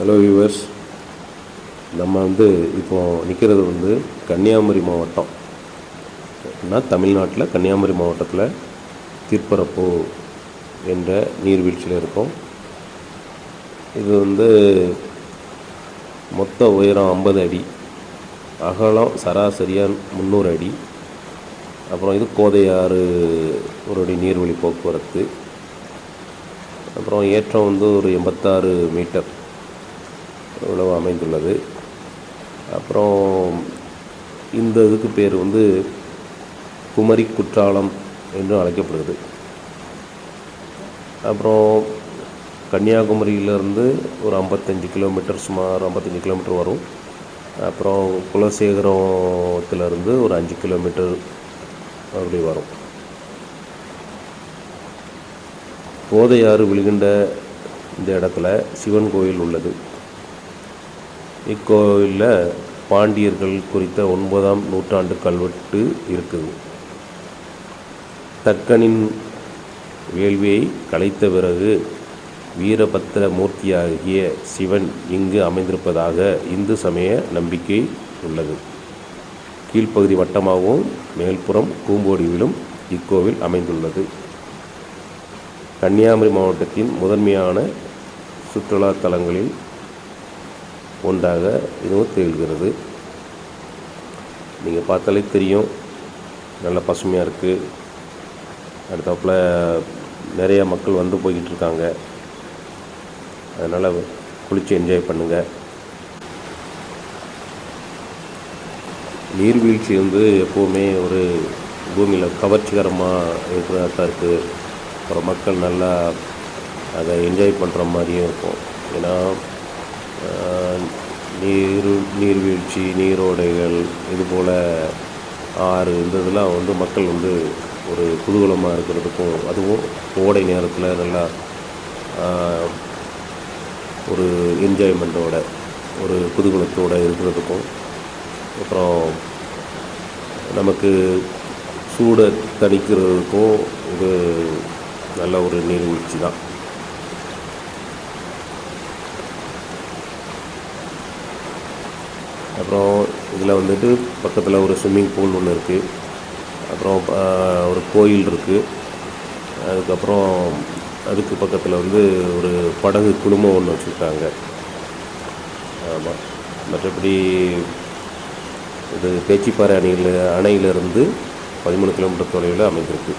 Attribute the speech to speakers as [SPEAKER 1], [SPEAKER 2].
[SPEAKER 1] Hello viewers நம்ம வந்து இப்போ நிற்கிறது வந்து கன்னியாகுமரி மாவட்டம். அப்படின்னா தமிழ்நாட்டில் கன்னியாகுமரி மாவட்டத்தில் திருப்பரப்பூ என்ற நீர்வீழ்ச்சியில் இருக்கோம். இது வந்து மொத்த உயரம் ஐம்பது அடி. அகலம் சராசரியாக முந்நூறு அடி. அப்புறம் இது கோதையாறு ஒரு அடி நீர்வழி போக்குவரத்து. அப்புறம் ஏற்றம் வந்து ஒரு எண்பத்தாறு மீட்டர். இவ்வளவு அமைந்துள்ளது. அப்புறம் இந்த இதுக்கு பேர் வந்து குமரி குற்றாலம் என்று அழைக்கப்படுகிறது. அப்புறம் கன்னியாகுமரியிலேருந்து ஒரு ஐம்பத்தஞ்சு கிலோமீட்டர் சுமார் ஐம்பத்தஞ்சு கிலோமீட்டர் வரும். அப்புறம் குலசேகரத்துலேருந்து ஒரு அஞ்சு கிலோமீட்டர் அப்படி வரும். போதையாறு விழுகின்ற இந்த இடத்துல சிவன் கோயில் உள்ளது. இக்கோயிலில் பாண்டியர்கள் குறித்த ஒன்பதாம் நூற்றாண்டு கல்வெட்டு இருக்குது. தக்கனின் வேள்வியை கலைத்த பிறகு வீரபத்திர மூர்த்தியாகிய சிவன் இங்கு அமைந்திருப்பதாக இந்து சமய நம்பிக்கை உள்ளது. கீழ்ப்பகுதி வட்டமாகவும் மேல்புறம் கூம்போடிவிலும் இக்கோவில் அமைந்துள்ளது. கன்னியாகுமரி மாவட்டத்தின் முதன்மையான சுற்றுலா தலங்களில் ஒன்றாக இதுவும் திகழ்கிறது நீங்கள் பார்த்தாலே தெரியும். நல்ல பசுமையாக இருக்குது அடுத்தாப்புல நிறைய மக்கள் வந்து போய்கிட்டு இருக்காங்க. அதனால் குளித்து என்ஜாய் பண்ணுங்கள் நீர்வீழ்ச்சி வந்து எப்போவுமே ஒரு பூமியில் கவர்ச்சிகரமாக இருக்கிறதா தான் இருக்குது அப்புறம் மக்கள் நல்லா அதை என்ஜாய் பண்ணுற மாதிரியும் இருக்கும். ஏன்னா நீர் நீர்வீழ்ச்சி நீரோடைகள் இதுபோல் ஆறு இந்த இதெல்லாம் வந்து மக்கள் வந்து ஒரு குதூகலமாக இருக்கிறதுக்கும் அதுவும் கோடை நேரத்தில் நல்லா ஒரு என்ஜாய்மெண்ட்டோட ஒரு குதூகலத்தோடு இருக்கிறதுக்கும் அப்புறம் நமக்கு சூடை தணிக்கிறதுக்கும் இது நல்ல ஒரு நீர்வீழ்ச்சி தான் அப்புறம் இதில் வந்துட்டு பக்கத்தில் ஒரு ஸ்விம்மிங் பூல் ஒன்று இருக்குது அப்புறம் ஒரு கோயில் இருக்குது அதுக்கப்புறம் அதுக்கு பக்கத்தில் வந்து ஒரு படகு குழுமம் ஒன்று வச்சுருக்காங்க. ஆமாம் மற்றபடி இது பேச்சிப்பாறை அணையில் அணையிலிருந்து பதிமூணு கிலோமீட்டர் தொலைவில் அமைந்திருக்கு.